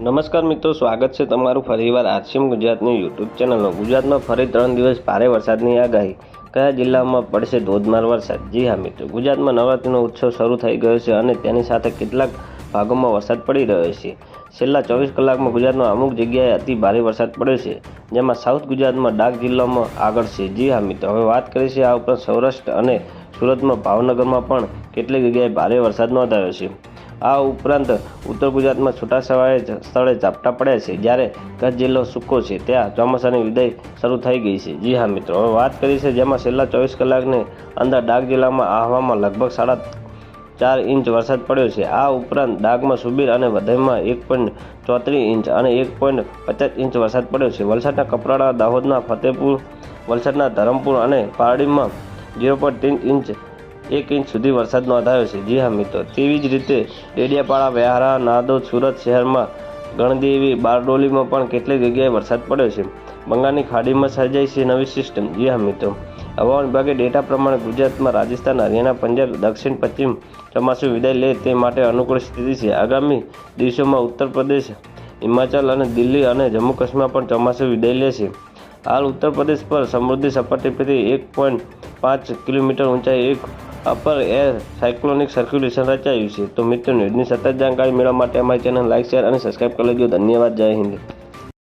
નમસ્કાર મિત્રો, સ્વાગત છે તમારું ફરીવાર આરસીએમ ગુજરાતની યુટ્યુબ ચેનલમાં. ગુજરાતમાં ફરી ત્રણ દિવસ ભારે વરસાદની આગાહી. કયા જિલ્લામાં પડશે ધોધમાર વરસાદ? જી હા મિત્રો, ગુજરાતમાં નવરાત્રિનો ઉત્સવ શરૂ થઈ ગયો છે અને તેની સાથે કેટલાક ભાગોમાં વરસાદ પડી રહ્યો છે. છેલ્લા ચોવીસ કલાકમાં ગુજરાતમાં અમુક જગ્યાએ અતિ ભારે વરસાદ પડ્યો છે, જેમાં સાઉથ ગુજરાતમાં ડાંગ જિલ્લામાં આગળ છે. જી હા મિત્રો, હવે વાત કરીએ છીએ આ ઉપરાંત સૌરાષ્ટ્ર અને સુરતમાં. ભાવનગરમાં પણ કેટલીક જગ્યાએ ભારે વરસાદ નોંધાયો છે. આ ઉપરાંત ઉત્તર ગુજરાતમાં છૂટા સવારે સ્થળે ઝાપટા પડ્યા છે. જ્યારે કચ્છ જિલ્લો સૂકો છે, ત્યાં ચોમાસાની વિદાય શરૂ થઈ ગઈ છે. જી હા મિત્રો, હવે વાત કરી છે જેમાં છેલ્લા ચોવીસ કલાકની અંદર ડાંગ જિલ્લામાં આહવામાં લગભગ સાડા ચાર ઇંચ વરસાદ પડ્યો છે. આ ઉપરાંત ડાંગમાં સુબીર અને વધઈમાં એક પોઈન્ટ ચોત્રીસ ઇંચ અને એક પોઈન્ટ પચાસ ઇંચ વરસાદ પડ્યો છે. વલસાડના કપરાડા, દાહોદના ફતેપુર, વલસાડના ધરમપુર અને પારડીમાં ઝીરો પોઈન્ટ ત્રીસ ઇંચ એક ઇંચ સુધી વરસાદ નોંધાયો છે. જી હા મિત્રો, તેવી જ રીતે ડેડિયાપાડા વ્યારા નાદોદ સુરત શહેરમાં ગણદેવી, બારડોલીમાં પણ કેટલીક જગ્યાએ વરસાદ પડ્યો છે. બંગાળની ખાડીમાં સર્જાઈ છે નવી સિસ્ટમ. જી હા મિત્રો, હવામાન વિભાગે ડેટા પ્રમાણે ગુજરાતમાં રાજસ્થાન, હરિયાણા, પંજાબ, દક્ષિણ, પશ્ચિમ ચોમાસું વિદાય લે તે માટે અનુકૂળ સ્થિતિ છે. આગામી દિવસોમાં ઉત્તર પ્રદેશ, હિમાચલ અને દિલ્હી અને જમ્મુ કાશ્મીરમાં પણ ચોમાસું વિદાય છે. હાલ ઉત્તર પ્રદેશ પર સમૃદ્ધિ સપાટી પરથી એક પોઈન્ટ પાંચ કિલોમીટર ઊંચાઈ, એક અપર એર સાયક્લોનિક સર્ક્યુલેશન રચાયું છે. તો મિત્રો, ન્યૂઝની સતત જાણકારી મેળવવા માટે અમારી ચેનલ લાઇક શેર અને સબસ્ક્રાઇબ કરી લેજો. ધન્યવાદ. જય હિન્દ.